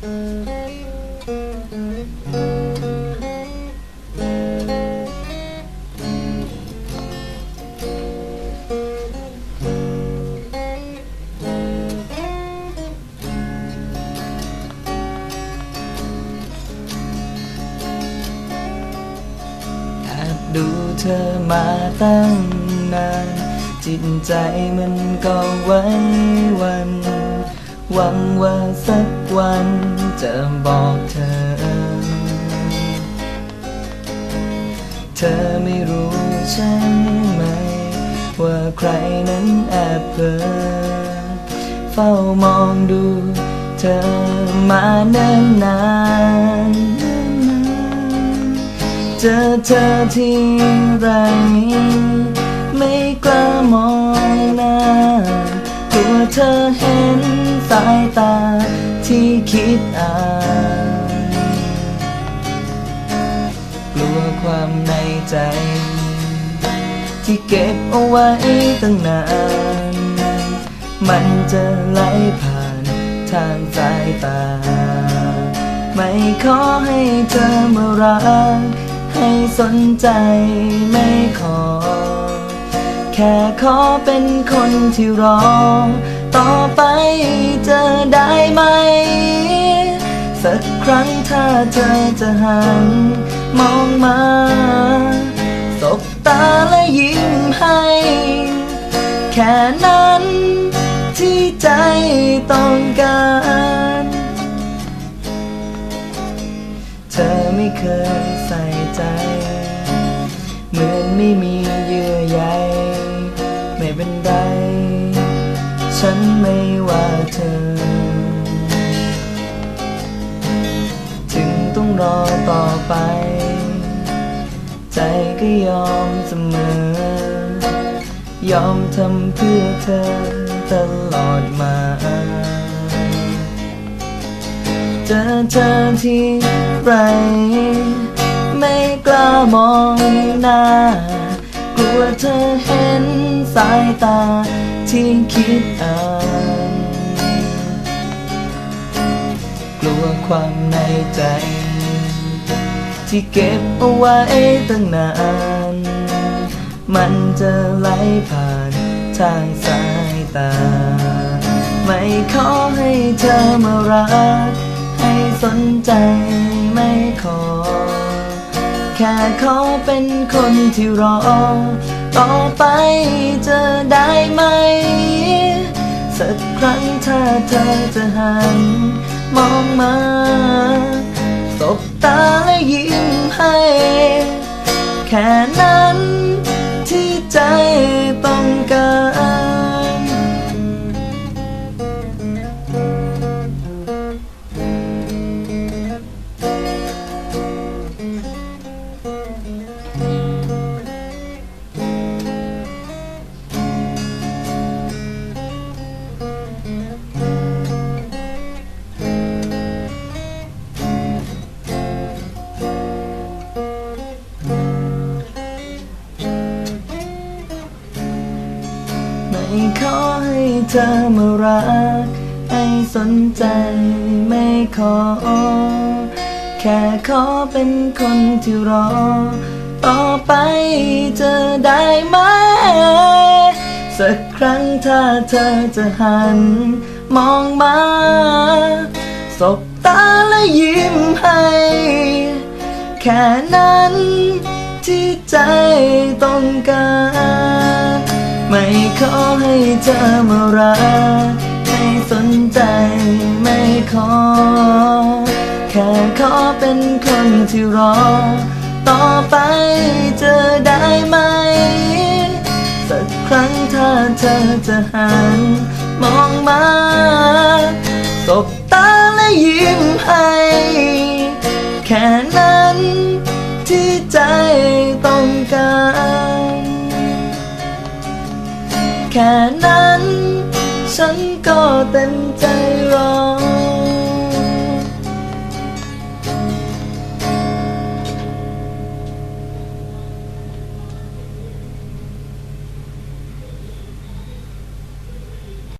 ดูเธอมาตั้งนาน จิตใจมันก็ไว้วัน หวังว่าสักวันจะบอกเธอ เธอไม่รู้ใช่ไหม ว่าใครนั้นแอบเพ้อเฝ้ามองดู เธอมาเนิ่นนานเจอเธอที่ไรไม่กล้ามองหน้ากลัวเธอเห็น สายตาที่คิดอ่านกลัวความในใจ ที่เก็บเอาไว้ตั้งนาน มันจะไหลผ่านทางสายตา ไม่ขอให้เธอมารักให้สนใจไม่ขอ แค่ขอเป็นคนที่รอ ต่อไปจะได้ไหม สักครั้งถ้าเธอจะหันมองมา สบตาและยิ้มให้ แค่นั้นที่ใจต้องการ เธอไม่เคยใส่ใจ เหมือนไม่มี ฉันไม่ว่าเธอ ถึงต้องรอต่อไป ใจก็ยอมเสมอ ยอมทำเพื่อเธอตลอดมาเจอเธอที่ไร ไม่กล้ามองหน้า กลัวเธอเห็นสายตา ที่คิดอ่านกลัวความในใจ ที่เก็บเอาไว้ตั้งนาน มันจะไหลผ่านทางสายตา ไม่ขอให้เธอมารัก ให้สนใจไม่ขอ แค่ขอเป็นคนที่รอ ต่อไปจะได้ไหม สักครั้งถ้าเธอจะหันมองมาสบตาและยิ้มให้ แค่นั้น เธอมารักให้สนใจไม่ขอ แค่ขอเป็นคนที่รอ ต่อไปจะได้ไหม สักครั้งถ้าเธอจะหัน มองมาสบตาและยิ้มให้ แค่นั้นที่ใจต้องการ ไม่ขอให้เธอมารักให้สนใจไม่ขอ แค่ขอเป็นคนที่รอ ต่อไปเจอได้ไหม สักครั้งถ้าเธอจะหันมองมา แค่นั้น ฉันก็เต็มใจรอ